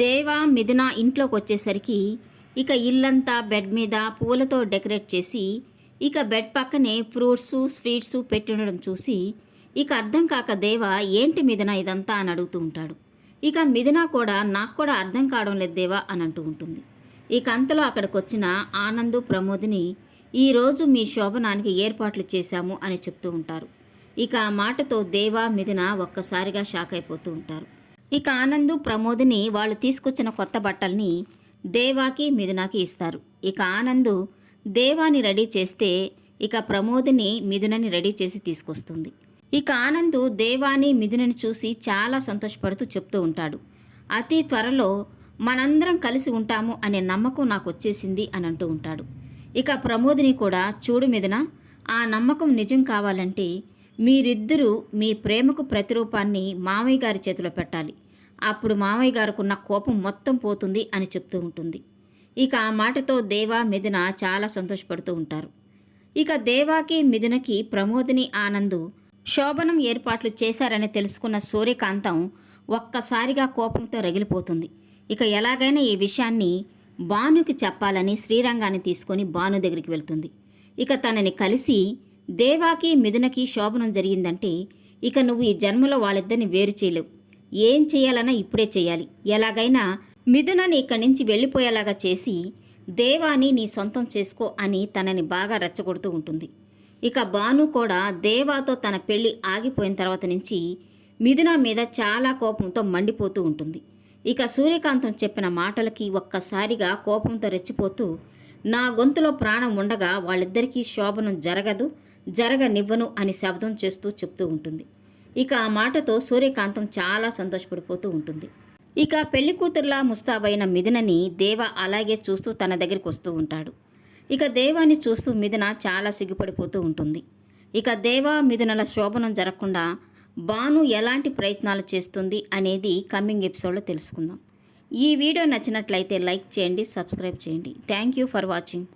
దేవ మిథున ఇంట్లోకి వచ్చేసరికి ఇక ఇల్లంతా బెడ్ మీద పూలతో డెకరేట్ చేసి ఇక బెడ్ పక్కనే ఫ్రూట్స్ స్వీట్స్ పెట్టి ఉండడం చూసి ఇక అర్థం కాక దేవ ఏంటి మిథున ఇదంతా అని అడుగుతూ ఉంటాడు. ఇక మిథున కూడా నాకు కూడా అర్థం కావడం లేదు దేవా అని అంటూ ఉంటుంది. ఇక అంతలో అక్కడికి వచ్చిన ఆనందు ప్రమోదిని ఈరోజు మీ శోభనానికి ఏర్పాట్లు చేశాము అని చెప్తూ ఉంటారు. ఇక ఆ మాటతో దేవా మిథున ఒక్కసారిగా షాక్ అయిపోతూ ఉంటారు. ఇక ఆనందు ప్రమోద్ని వాళ్ళు తీసుకొచ్చిన కొత్త బట్టల్ని దేవాకి మిథునాకి ఇస్తారు. ఇక ఆనందు దేవాని రెడీ చేస్తే ఇక ప్రమోదిని మిథునని రెడీ చేసి తీసుకొస్తుంది. ఇక ఆనందు దేవాని మిథునని చూసి చాలా సంతోషపడుతూ చెప్తూ ఉంటాడు. అతి త్వరలో మనందరం కలిసి ఉంటాము అనే నమ్మకం నాకు వచ్చేసింది అని అంటూ ఉంటాడు. ఇక ప్రమోదిని కూడా చూడు మీదన ఆ నమ్మకం నిజం కావాలంటే మీరిద్దరూ మీ ప్రేమకు ప్రతిరూపాన్ని మామయ్య గారి చేతిలో పెట్టాలి. అప్పుడు మామయ్య గారుకున్న కోపం మొత్తం పోతుంది అని చెప్తూ ఉంటుంది. ఇక ఆ మాటతో దేవా మిథున చాలా సంతోషపడుతూ ఉంటారు. ఇక దేవాకి మిథునకి ప్రమోదిని ఆనందు శోభనం ఏర్పాట్లు చేశారని తెలుసుకున్న సూర్యకాంతం ఒక్కసారిగా కోపంతో రగిలిపోతుంది. ఇక ఎలాగైనా ఈ విషయాన్ని భానుకి చెప్పాలని శ్రీరంగాన్ని తీసుకొని భాను దగ్గరికి వెళ్తుంది. ఇక తనని కలిసి దేవాకి మిథునకి శోభనం జరిగిందంటే ఇక నువ్వు ఈ జన్మలో వాళ్ళిద్దరిని వేరు చేయలేవు. ఏం చేయాలన్నా ఇప్పుడే చేయాలి. ఎలాగైనా మిథునని ఇక్కడి నుంచి వెళ్ళిపోయేలాగా చేసి దేవాని నీ సొంతం చేసుకో అని తనని బాగా రెచ్చగొడుతూ ఉంటుంది. ఇక భాను కూడా దేవాతో తన పెళ్ళి ఆగిపోయిన తర్వాత నుంచి మిథున మీద చాలా కోపంతో మండిపోతూ ఉంటుంది. ఇక సూర్యకాంతం చెప్పిన మాటలకి ఒక్కసారిగా కోపంతో రెచ్చిపోతూ నా గొంతులో ప్రాణం ఉండగా వాళ్ళిద్దరికీ శోభనం జరగదు జరగనివ్వను అని శబ్దం చేస్తూ చెప్తూ ఉంటుంది. ఇక ఆ మాటతో సూర్యకాంతం చాలా సంతోషపడిపోతూ ఉంటుంది. ఇక పెళ్ళి కూతురులా ముస్తాబైన మిథునని దేవ అలాగే చూస్తూ తన దగ్గరికి వస్తూ ఉంటాడు. ఇక దేవాన్ని చూస్తూ మిథున చాలా సిగ్గుపడిపోతూ ఉంటుంది. ఇక దేవా మిథునల శోభనం జరగకుండా బాను ఎలాంటి ప్రయత్నాలు చేస్తుంది అనేది కమింగ్ ఎపిసోడ్లో తెలుసుకుందాం. ఈ వీడియో నచ్చినట్లయితే లైక్ చేయండి సబ్స్క్రైబ్ చేయండి. Thank you for watching.